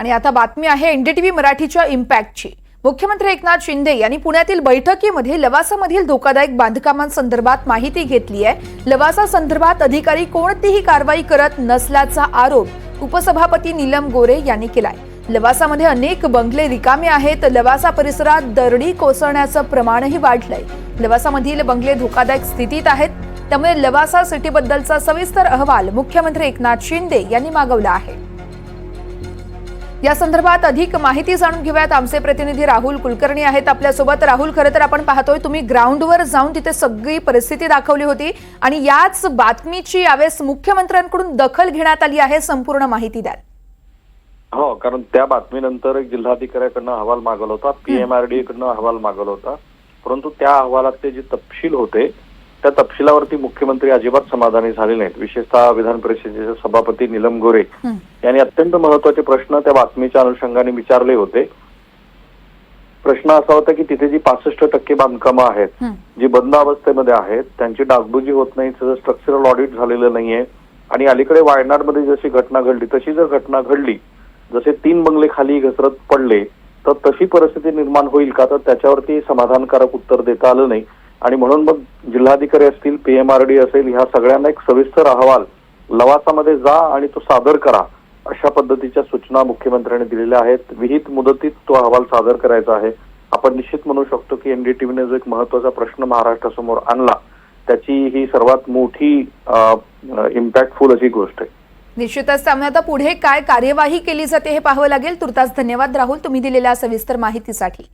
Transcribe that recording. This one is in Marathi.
आणि आता बातमी आहे एनडीटीव्ही मराठीच्या इम्पॅक्टची. मुख्यमंत्री एकनाथ शिंदे यांनी पुण्यातील बैठकीमध्ये लवासामधील धोकादायक बांधकामांसंदर्भात माहिती घेतली आहे. लवासा संदर्भात अधिकारी कोणतीही कारवाई करत नसल्याचा आरोप उपसभापती नीलम गोरे यांनी केलाय. लवासामध्ये अनेक बंगले रिकामे आहेत लवासा परिसरात दरडी कोसळण्याचं प्रमाणही वाढलंय. लवासामधील बंगले धोकादायक स्थितीत आहेत त्यामुळे लवासा सिटीबद्दलचा सविस्तर अहवाल मुख्यमंत्री एकनाथ शिंदे यांनी मागवला आहे. या संदर्भात अधिक माहिती जाणून घेऊयात. आमचे प्रतिनिधी राहुल कुलकर्णी आहेत आपल्यासोबत. राहुल खरं तर आपण पाहतोय तुम्ही ग्राउंडवर जाऊन तिथे सगळी परिस्थिती दाखवली होती आणि याच बातमीची यावेळेस मुख्यमंत्र्यांकडून दखल घेण्यात आली आहे. संपूर्ण माहिती द्याल. हो कारण त्या बातमीनंतर जिल्हाधिकाऱ्याकडनं अहवाल मागवला होता पीएमआरडीए कडनं अहवाल मागवला होता. परंतु त्या अहवालातले जे तपशील होते त्या तपशिलावरती मुख्यमंत्री अजिबात समाधानी झाले नाहीत विशेषतः विधान परिषदेचे सभापती निलम गोरे. यांनी अत्यंत महत्त्वाचे प्रश्न त्या बातमीच्या अनुषंगाने विचारले होते प्रश्न असा होता की तिथे जी पासष्ट टक्के बांधकामं आहेत. जी बंद अवस्थेमध्ये आहेत त्यांची डागडुजी होत नाही त्याचं स्ट्रक्चरल ऑडिट झालेलं नाहीये आणि अलीकडे वायनाडमध्ये जशी घटना घडली तशी जर घटना घडली जसे तीन बंगले खाली घसरत पडले तर तशी परिस्थिती निर्माण होईल का तर त्याच्यावरती समाधानकारक उत्तर देता आलं नाही आणि म्हणून मग जिल्हाधिकारी असतील पीएमआरडी असेल ह्या सगळ्यांना एक सविस्तर अहवाल लवासामध्ये जा आणि तो सादर करा अशा पद्धतीच्या सूचना मुख्यमंत्र्यांनी दिलेल्या आहेत. विहित मुदतीत तो अहवाल सादर करायचा आहे. आपण निश्चित म्हणू शकतो की एनडीटीव्हीने जो एक महत्त्वाचा प्रश्न महाराष्ट्रासमोर आणला त्याची ही सर्वात मोठी इम्पॅक्टफुल अशी गोष्ट आहे. निश्चितच त्यामुळे आता पुढे काय कार्यवाही केली जाते हे पाहावं लागेल. तुर्तास धन्यवाद राहुल तुम्ही दिलेल्या सविस्तर माहितीसाठी.